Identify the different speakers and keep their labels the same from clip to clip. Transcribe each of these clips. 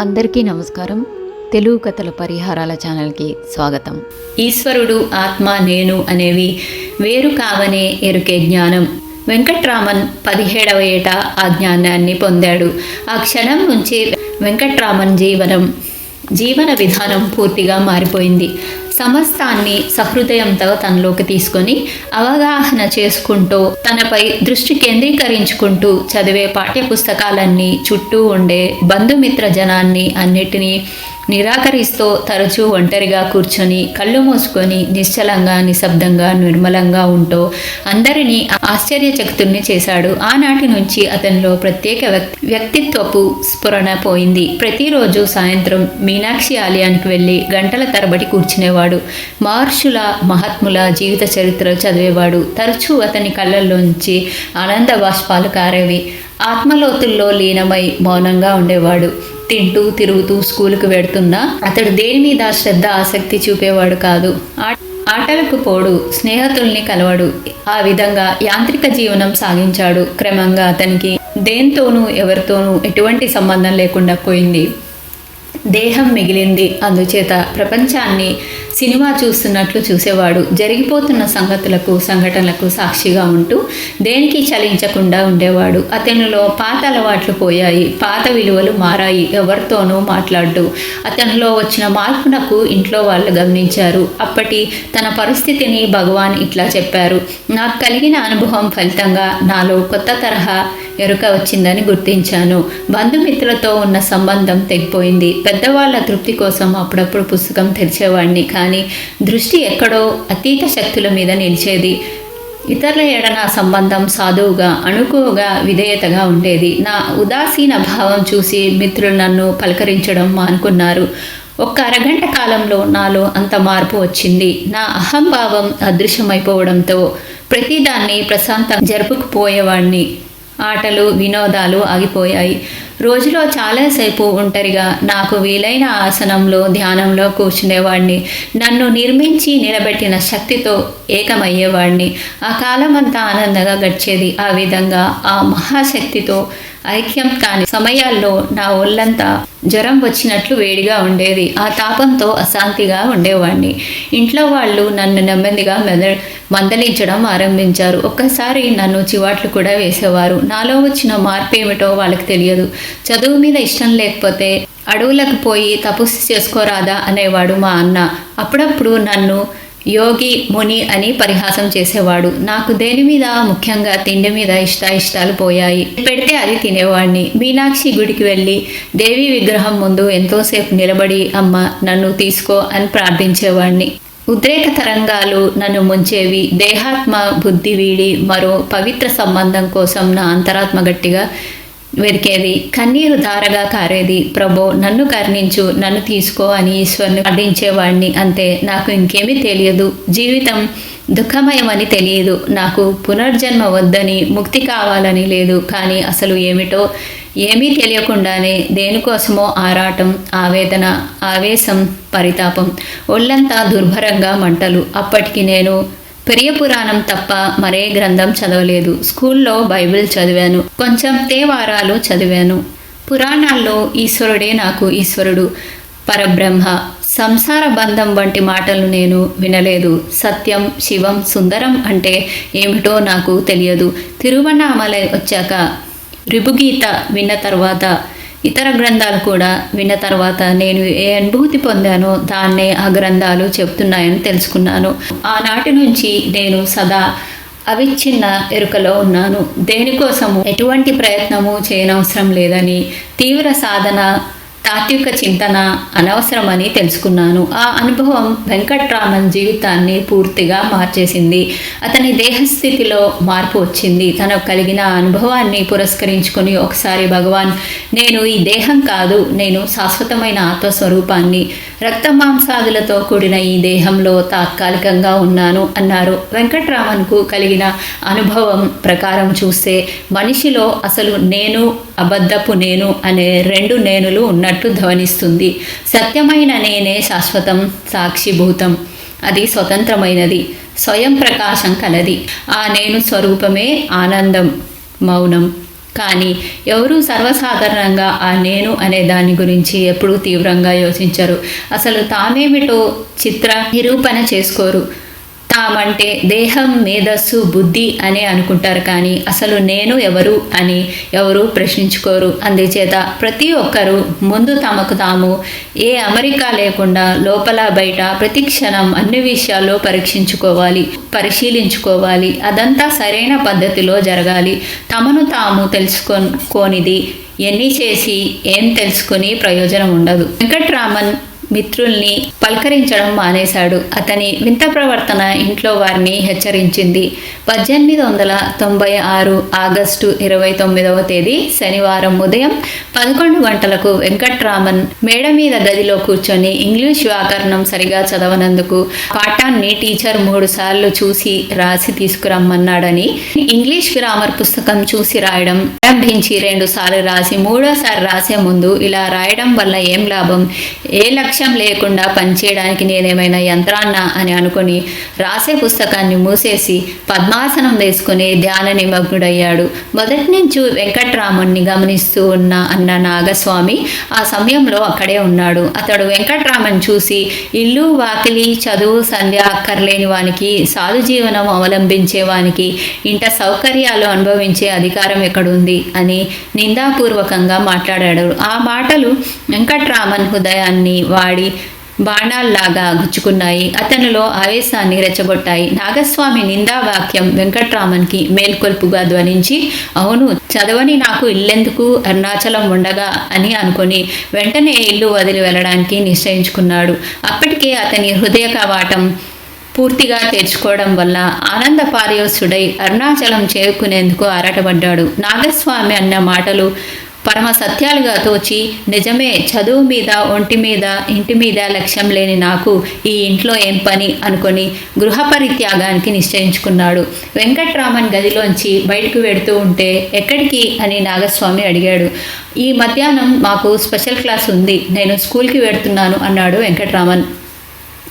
Speaker 1: అందరికీ నమస్కారం. తెలుగు కథల పరిహారాల ఛానల్కి స్వాగతం.
Speaker 2: ఈశ్వరుడు ఆత్మ నేను అనేవి వేరు కావనే ఎరుకే జ్ఞానం. వెంకట్రామన్ పదిహేడవ ఏట ఆ జ్ఞానాన్ని పొందాడు. ఆ క్షణం నుంచి వెంకట్రామన్ జీవనం జీవన విధానం పూర్తిగా మారిపోయింది. సమస్తాన్ని సహృదయంతో తనలోకి తీసుకొని అవగాహన చేసుకుంటూ తనపై దృష్టి కేంద్రీకరించుకుంటూ చదివే పాఠ్యపుస్తకాలన్నీ చుట్టూ ఉండే బంధుమిత్ర జనాన్ని అన్నిటినీ నిరాకరిస్తూ తరచూ ఒంటరిగా కూర్చొని కళ్ళు మూసుకొని నిశ్చలంగా నిశ్శబ్దంగా నిర్మలంగా ఉంటూ అందరినీ ఆశ్చర్యచకుతుల్ని చేశాడు. ఆనాటి నుంచి అతనిలో ప్రత్యేక వ్యక్తిత్వపు స్ఫురణ పోయింది. ప్రతిరోజు సాయంత్రం మీనాక్షి ఆలయానికి వెళ్ళి గంటల తరబడి కూర్చునేవాడు. మహర్షుల మహాత్ముల జీవిత చరిత్ర చదివేవాడు. తరచూ అతని కళ్ళల్లోంచి ఆనంద బాష్పాలు కారేవి. ఆత్మలోతుల్లో లీనమై మౌనంగా ఉండేవాడు. తింటూ తిరుగుతూ స్కూలుకు వెడుతున్నా అతడు దేని మీద శ్రద్ధ ఆసక్తి చూపేవాడు కాదు. ఆ- ఆటలకు పోడు స్నేహితుల్ని కలవడు. ఆ విధంగా యాంత్రిక జీవనం సాగించాడు. క్రమంగా అతనికి దేంతోనూ ఎవరితోనూ ఎటువంటి సంబంధం లేకుండా పోయింది. దేహం మిగిలింది. అందుచేత ప్రపంచాన్ని సినిమా చూస్తున్నట్లు చూసేవాడు జరిగిపోతున్న సంగతులకు సంఘటనలకు సాక్షిగా ఉంటూ దేనికి చలించకుండా ఉండేవాడు. అతనిలో పాత అలవాట్లు పోయాయి. పాత విలువలు మారాయి. ఎవరితోనూ మాట్లాడు అతనిలో వచ్చిన మార్పునకు ఇంట్లో వాళ్ళు గమనించారు. అప్పటి తన పరిస్థితిని భగవాన్ ఇట్లా చెప్పారు. నాకు కలిగిన అనుభవం ఫలితంగా నాలో కొత్త తరహా ఎరుక వచ్చిందని గుర్తించాను. బంధుమిత్రులతో ఉన్న సంబంధం తెగిపోయింది. పెద్దవాళ్ళ తృప్తి కోసం అప్పుడప్పుడు పుస్తకం తెరిచేవాడిని కానీ దృష్టి ఎక్కడో అతీత శక్తుల మీద నిలిచేది. ఇతరుల ఎడ నా సంబంధం సాధువుగా అణుకువగా విధేయతగా ఉండేది. నా ఉదాసీన భావం చూసి మిత్రులు నన్ను పలకరించడం మానుకున్నారు. ఒక్క అరగంట కాలంలో నాలో అంత మార్పు వచ్చింది. నా అహంభావం అదృశ్యమైపోవడంతో ప్రతిదాన్ని ప్రశాంతం జరుపుకుపోయేవాడిని ఆటలు వినోదాలు ఆగిపోయాయి. రోజులో చాలాసేపు ఒంటరిగా నాకు వీలైన ఆసనంలో ధ్యానంలో కూర్చునేవాడిని నన్ను నిర్మించి నిలబెట్టిన శక్తితో ఏకమయ్యేవాడిని ఆ కాలమంతా ఆనందంగా గడిచేది ఆ విధంగా ఆ మహాశక్తితో ఐక్యం కాని సమయాల్లో నా ఒళ్ళంతా జ్వరం వచ్చినట్లు వేడిగా ఉండేది. ఆ తాపంతో అశాంతిగా ఉండేవాడిని ఇంట్లో వాళ్ళు నన్ను నెమ్మదిగా మెద మందలించడం ఆరంభించారు. ఒక్కసారి నన్ను చివాట్లు కూడా వేసేవారు. నాలో వచ్చిన మార్పు ఏమిటో వాళ్ళకి తెలియదు. చదువు మీద ఇష్టం లేకపోతే అడవులకు పోయి తపస్సు చేసుకోరాదా అనేవాడు మా అన్న. అప్పుడప్పుడు నన్ను యోగి ముని అని పరిహాసం చేసేవాడు. నాకు దేని మీద? ముఖ్యంగా తిండి మీద ఇష్ట ఇష్టాలు పోయాయి. పెడితే అది తినేవాడిని మీనాక్షి గుడికి వెళ్ళి దేవి విగ్రహం ముందు ఎంతోసేపు నిలబడి అమ్మ నన్ను తీసుకో అని ప్రార్థించేవాడిని ఉద్రేక తరంగాలు నన్ను ముంచేవి. దేహాత్మ బుద్ధి వీడి మరో పవిత్ర సంబంధం కోసం నా అంతరాత్మ గట్టిగా వెరికేది కన్నీరు ధారగా కారేది ప్రభో నన్ను కర్ణించు నన్ను తీసుకో అని ఈశ్వరుని ప్రార్థించేవాడిని అంతే నాకు ఇంకేమీ తెలియదు. జీవితం దుఃఖమయమని తెలియదు. నాకు పునర్జన్మ వద్దని ముక్తి కావాలని లేదు. కానీ అసలు ఏమిటో ఏమీ తెలియకుండానే దేనికోసమో ఆరాటం ఆవేదన ఆవేశం పరితాపం ఒళ్ళంతా దుర్భరంగా మంటలు. అప్పటికి నేను పెరియ పురాణం తప్ప మరే గ్రంథం చదవలేదు. స్కూల్లో బైబిల్ చదివాను. కొంచెం తేవారాలు చదివాను. పురాణాల్లో ఈశ్వరుడే నాకు ఈశ్వరుడు. పరబ్రహ్మ సంసార బంధం వంటి మాటలు నేను వినలేదు. సత్యం శివం సుందరం అంటే ఏమిటో నాకు తెలియదు. తిరువణామలై వచ్చాక రిపుగీత విన్న తర్వాత ఇతర గ్రంథాలు కూడా విన్న తర్వాత నేను ఏ అనుభూతి పొందానో దాన్నే ఆ గ్రంథాలు చెప్తున్నాయని తెలుసుకున్నాను. ఆనాటి నుంచి నేను సదా అవిచ్ఛిన్న ఎరుకలో ఉన్నాను. దేనికోసము ఎటువంటి ప్రయత్నము చేయనవసరం లేదని తీవ్ర సాధన తాత్విక చింతన అనవసరమని తెలుసుకున్నాను. ఆ అనుభవం వెంకట్రామన్ జీవితాన్ని పూర్తిగా మార్చేసింది. అతని దేహస్థితిలో మార్పు వచ్చింది. తనకు కలిగిన అనుభవాన్ని పురస్కరించుకొని ఒకసారి భగవాన్ నేను ఈ దేహం కాదు నేను శాశ్వతమైన ఆత్మస్వరూపాన్ని రక్త మాంసాదులతో కూడిన ఈ దేహంలో తాత్కాలికంగా ఉన్నాను అన్నారు. వెంకట్రామన్కు కలిగిన అనుభవం ప్రకారం చూస్తే మనిషిలో అసలు నేను అబద్ధపు నేను అనే రెండు నేనులు ఉన్నాయి. ఉన్నట్టు ధ్వనిస్తుంది. సత్యమైన నేనే శాశ్వతం సాక్షిభూతం అది స్వతంత్రమైనది స్వయం ప్రకాశం కలది. ఆ నేను స్వరూపమే ఆనందం మౌనం. కానీ ఎవరూ సర్వసాధారణంగా ఆ నేను అనే దాని గురించి ఎప్పుడూ తీవ్రంగా యోచించరు. అసలు తామేమిటో చిత్ర నిరూపణ చేసుకోరు. తామంటే దేహం మేధస్సు బుద్ధి అని అనుకుంటారు కానీ అసలు నేను ఎవరు అని ఎవరు ప్రశ్నించుకోరు. అందుచేత ప్రతి ఒక్కరూ ముందు తమకు తాము ఏ అమెరికా లేకుండా లోపల బయట ప్రతి క్షణం అన్ని విషయాల్లో పరీక్షించుకోవాలి పరిశీలించుకోవాలి. అదంతా సరైన పద్ధతిలో జరగాలి. తమను తాము తెలుసుకోనిది ఎన్ని చేసి ఏం తెలుసుకుని ప్రయోజనం ఉండదు. వెంకట్రామన్ మిత్రుల్ని పలకరించడం మానేశాడు. అతని వింత ప్రవర్తన ఇంట్లో వారిని హెచ్చరించింది. పద్దెనిమిది వందల తొంభై ఆరు ఆగస్టు ఇరవై తొమ్మిదవ తేదీ శనివారం ఉదయం పదకొండు గంటలకు వెంకట్రామన్ మేడ మీద గదిలో కూర్చొని ఇంగ్లీష్ వ్యాకరణం సరిగా చదవనందుకు పాఠాన్ని టీచర్ మూడు సార్లు చూసి రాసి తీసుకురమ్మన్నాడని ఇంగ్లీష్ గ్రామర్ పుస్తకం చూసి రాయడం ప్రారంభించి రెండు సార్లు రాసి మూడోసారి రాసే ముందు ఇలా రాయడం వల్ల ఏం లాభం? ఏ లక్ష్యం లేకుండా పనిచేయడానికి నేనేమైనా యంత్రాన్నా అని అనుకుని రాసే పుస్తకాన్ని మూసేసి పద్మాసనం వేసుకుని ధ్యాన నిమగ్నుడయ్యాడు. మొదటి నుంచి వెంకట్రాముణ్ణి గమనిస్తూ ఉన్న అన్న నాగస్వామి ఆ సమయంలో అక్కడే ఉన్నాడు. అతడు వెంకట్రామన్ చూసి ఇల్లు వాకిలి చదువు సంధ్య అక్కర్లేని వానికి సాధు జీవనం అవలంబించే వానికి ఇంట సౌకర్యాలు అనుభవించే అధికారం ఎక్కడుంది? అని నిందాపూర్వకంగా మాట్లాడాడు. ఆ మాటలు వెంకట్రామన్ హృదయాన్ని వాడి బాణాల్లాగా గుచ్చుకున్నాయి. అతనిలో ఆవేశాన్ని రెచ్చగొట్టాయి. నాగస్వామి నిందావాక్యం వెంకట్రామన్కి మేల్కొల్పుగా ధ్వనించి అవును చదవని నాకు ఇల్లెందుకు? అరుణాచలం ఉండగా అని అనుకుని వెంటనే ఇల్లు వదిలి వెళ్ళడానికి నిశ్చయించుకున్నాడు. అప్పటికే అతని హృదయ కవాటం పూర్తిగా తెరుచుకోవడం వల్ల ఆనంద పారయోసుడై అరుణాచలం చేరుకునేందుకు ఆరాటపడ్డాడు. నాగస్వామి అన్న మాటలు పరమ సత్యాలుగా తోచి నిజమే చదువు మీద ఒంటి మీద ఇంటి మీద లక్ష్యం లేని నాకు ఈ ఇంట్లో ఏం పని అనుకొని గృహ పరిత్యాగానికి నిశ్చయించుకున్నాడు. వెంకట్రామన్ గదిలోంచి బయటకు వెడుతూ ఉంటే ఎక్కడికి? అని నాగస్వామి అడిగాడు. ఈ మధ్యాహ్నం మాకు స్పెషల్ క్లాస్ ఉంది నేను స్కూల్కి వెడుతున్నాను అన్నాడు వెంకట్రామన్.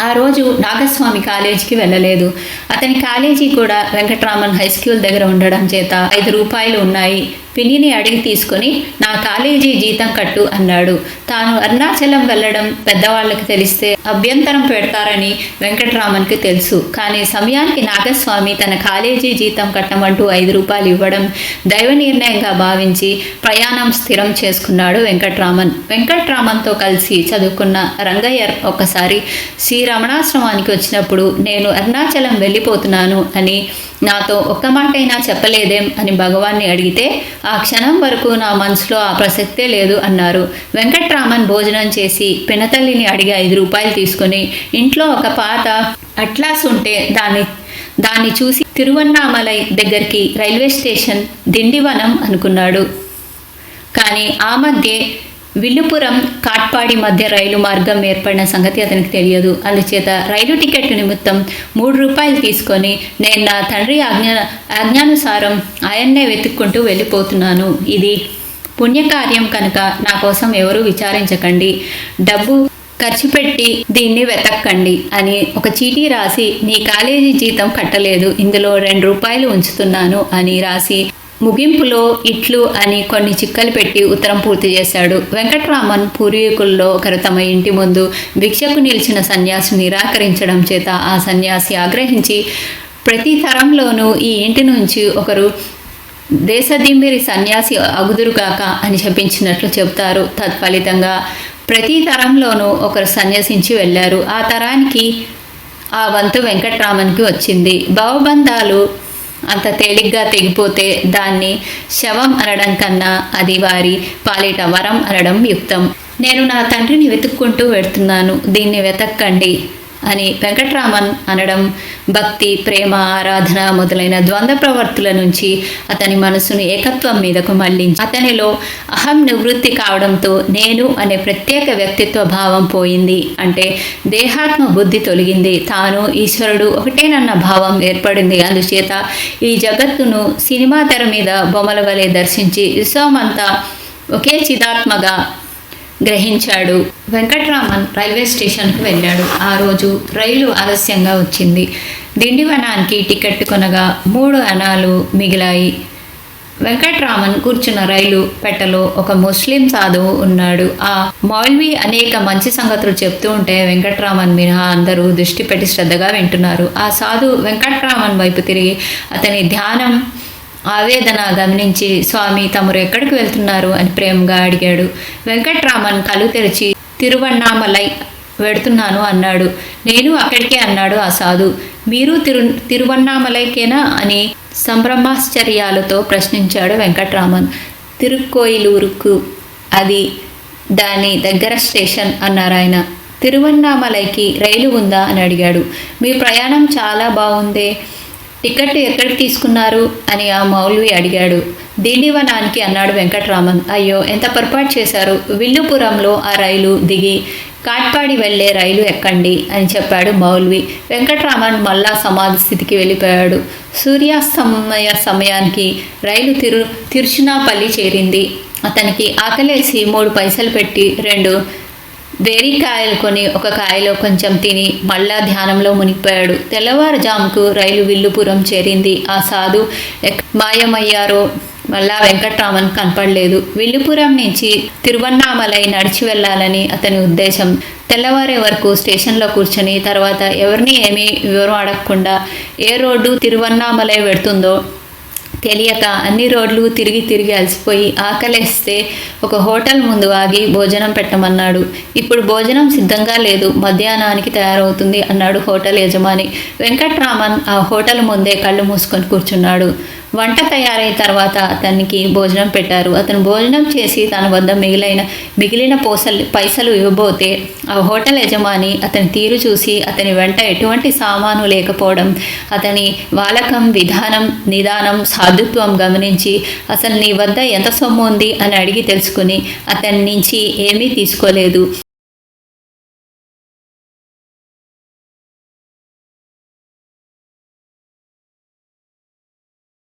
Speaker 2: ఆ రోజు నాగస్వామి కాలేజీకి వెళ్ళలేదు. అతని కాలేజీ కూడా వెంకట్రామన్ హై స్కూల్ దగ్గర ఉండడం చేత ఐదు రూపాయలు ఉన్నాయి. పిన్నిని అడిగి తీసుకొని నా కాలేజీ జీతం కట్టు అన్నాడు. తాను అరుణాచలం వెళ్ళడం పెద్దవాళ్ళకి తెలిస్తే అభ్యంతరం పెడతారని వెంకట్రామన్కి తెలుసు. కానీ సమయానికి నాగస్వామి తన కాలేజీ జీతం కట్టమంటూ ఐదు రూపాయలు ఇవ్వడం దైవ నిర్ణయంగా భావించి ప్రయాణం స్థిరం చేసుకున్నాడు వెంకట్రామన్. వెంకట్రామన్తో కలిసి చదువుకున్న రంగయ్య ఒకసారి శ్రీ రమణాశ్రమానికి వచ్చినప్పుడు నేను అరుణాచలం వెళ్ళిపోతున్నాను అని నాతో ఒక్క మాటైనా చెప్పలేదేం అని భగవాన్ని అడిగితే ఆ క్షణం వరకు నా మనసులో ఆ ప్రసక్తే లేదు అన్నారు. వెంకట్రామన్ భోజనం చేసి పినతల్లిని అడిగి ఐదు రూపాయలు తీసుకొని ఇంట్లో ఒక పాత అట్లాస్ ఉంటే దాన్ని దాన్ని చూసి తిరువన్నామలై దగ్గరికి రైల్వే స్టేషన్ దిండివనం అనుకున్నాడు. కానీ ఆ మధ్య విల్లుపురం కాట్పాడి మధ్య రైలు మార్గం ఏర్పడిన సంగతి అతనికి తెలియదు. అందుచేత రైలు టికెట్ నిమిత్తం మూడు రూపాయలు తీసుకొని నేను నా తండ్రి ఆజ్ఞ ఆజ్ఞానుసారం ఆయన్నే వెతుక్కుంటూ వెళ్ళిపోతున్నాను. ఇది పుణ్యకార్యం కనుక నా కోసం ఎవరూ విచారించకండి. డబ్బు ఖర్చు పెట్టి దీన్ని వెతక్కండి అని ఒక చీటీ రాసి నీ కాలేజీ జీతం కట్టలేదు. ఇందులో రెండు రూపాయలు ఉంచుతున్నాను అని రాసి ముగింపులో ఇట్లు అని కొన్ని చిక్కలు పెట్టి ఉత్తరం పూర్తి చేశాడు. వెంకట్రామన్ పూర్వీకుల్లో ఒకరు తమ ఇంటి ముందు భిక్షకు నిలిచిన సన్యాసి నిరాకరించడం చేత ఆ సన్యాసి ఆగ్రహించి ప్రతి తరంలోనూ ఈ ఇంటి నుంచి ఒకరు దేశదిమ్మిరి సన్యాసి అగుదురుగాక అని చెప్పించినట్లు చెబుతారు. తత్ఫలితంగా ప్రతి తరంలోనూ ఒకరు సన్యాసించి వెళ్ళారు. ఆ తరానికి ఆ వంతు వెంకట్రామన్కి వచ్చింది. భవబంధాలు అంత తేలిగ్గా తెగిపోతే దాన్ని శవం అనడం కన్నా అది వారి పాలిట వరం అనడం యుక్తం. నేను నా తండ్రిని వెతుక్కుంటూ వెళ్తున్నాను. దీన్ని వెతక్కండి. అని వెంకట్రామన్ అనడం భక్తి ప్రేమ ఆరాధన మొదలైన ద్వంద్వ ప్రవర్తుల నుంచి అతని మనసును ఏకత్వం మీదకు మళ్ళించి అతనిలో అహం నివృత్తి కావడంతో నేను అనే ప్రత్యేక వ్యక్తిత్వ భావం పోయింది. అంటే దేహాత్మ బుద్ధి తొలగింది. తాను ఈశ్వరుడు ఒకటేనన్న భావం ఏర్పడింది. అందుచేత ఈ జగత్తును సినిమా తెర మీద బొమ్మల వలె దర్శించి విశ్వమంతా ఒకే చిదాత్మగా గ్రహించాడు. వెంకట్రామన్ రైల్వే స్టేషన్కు వెళ్ళాడు. ఆ రోజు రైలు ఆలస్యంగా వచ్చింది. దిండివనానికి టికెట్ కొనగా మూడు అనాలు మిగిలాయి. వెంకట్రామన్ కూర్చున్న రైలు పెట్టలో ఒక ముస్లిం సాధువు ఉన్నాడు. ఆ మౌల్వి అనేక మంచి సంగతులు చెప్తూ ఉంటే వెంకట్రామన్ మినహా అందరూ దృష్టి పెట్టి శ్రద్ధగా వింటున్నారు. ఆ సాధు వెంకట్రామన్ వైపు తిరిగి అతని ధ్యానం ఆవేదన గమనించి స్వామి తమరు ఎక్కడికి వెళ్తున్నారు? అని ప్రేమగా అడిగాడు. వెంకట్రామన్ కళ్ళు తెరిచి తిరువన్నామలై వెడుతున్నాను అన్నాడు. నేను అక్కడికే అన్నాడు ఆ సాధు. మీరు తిరు తిరువన్నామలైకేనా? అని సంభ్రమాశ్చర్యాలతో ప్రశ్నించాడు వెంకట్రామన్. తిరుక్కోయిలూరుకు అది దాని దగ్గర స్టేషన్ అన్నారు ఆయన. తిరువన్నామలైకి రైలు ఉందా? అని అడిగాడు. మీ ప్రయాణం చాలా బాగుందే. టికెట్ ఎక్కడ తీసుకున్నారు? అని ఆ మౌల్వి అడిగాడు. దిండివనానికి అన్నాడు వెంకట్రామన్. అయ్యో ఎంత పొరపాటు చేశారు? విల్లుపురంలో ఆ రైలు దిగి కాట్పాడి వెళ్ళే రైలు ఎక్కండి అని చెప్పాడు మౌల్వి. వెంకట్రామన్ మళ్ళా సమాధి స్థితికి వెళ్ళిపోయాడు. సూర్యాస్తమయ సమయానికి రైలు తిరు తిరుచునాపల్లి చేరింది. అతనికి ఆకలేసి మూడు పైసలు పెట్టి రెండు బేరీకాయలు కొని ఒక కాయలో కొంచెం తిని మళ్ళా ధ్యానంలో మునిగిపోయాడు. తెల్లవారుజాముకు రైలు విల్లుపురం చేరింది. ఆ సాధు మాయమయ్యారో మళ్ళా వెంకట్రామన్ కనపడలేదు. విల్లుపురం నుంచి తిరువన్నామలై నడిచి వెళ్ళాలని అతని ఉద్దేశం. తెల్లవారే వరకు స్టేషన్లో కూర్చొని తర్వాత ఎవరిని ఏమీ వివరం అడగకుండా ఏ రోడ్డు తిరువన్నామలై పెడుతుందో తెలియక అన్ని రోడ్లు తిరిగి తిరిగి అలసిపోయి ఆకలేస్తే ఒక హోటల్ ముందు ఆగి భోజనం పెట్టమన్నాడు. ఇప్పుడు భోజనం సిద్ధంగా లేదు మధ్యాహ్నానికి తయారవుతుంది అన్నాడు హోటల్ యజమాని. వెంకట్రామన్ ఆ హోటల్ ముందే కళ్ళు మూసుకొని కూర్చున్నాడు. వంట తయారైన తర్వాత అతనికి భోజనం పెట్టారు. అతను భోజనం చేసి తన వద్ద మిగిలిన మిగిలిన పోసలు పైసలు ఇవ్వబోతే ఆ హోటల్ యజమాని అతని తీరు చూసి అతని వెంట ఎటువంటి సామాను లేకపోవడం అతని వాలకం విధానం నిదానం సాధుత్వం గమనించి అసలు నీ వద్ద ఎంత సొమ్ము ఉంది అని అడిగి తెలుసుకుని అతని నుంచి ఏమీ తీసుకోలేదు.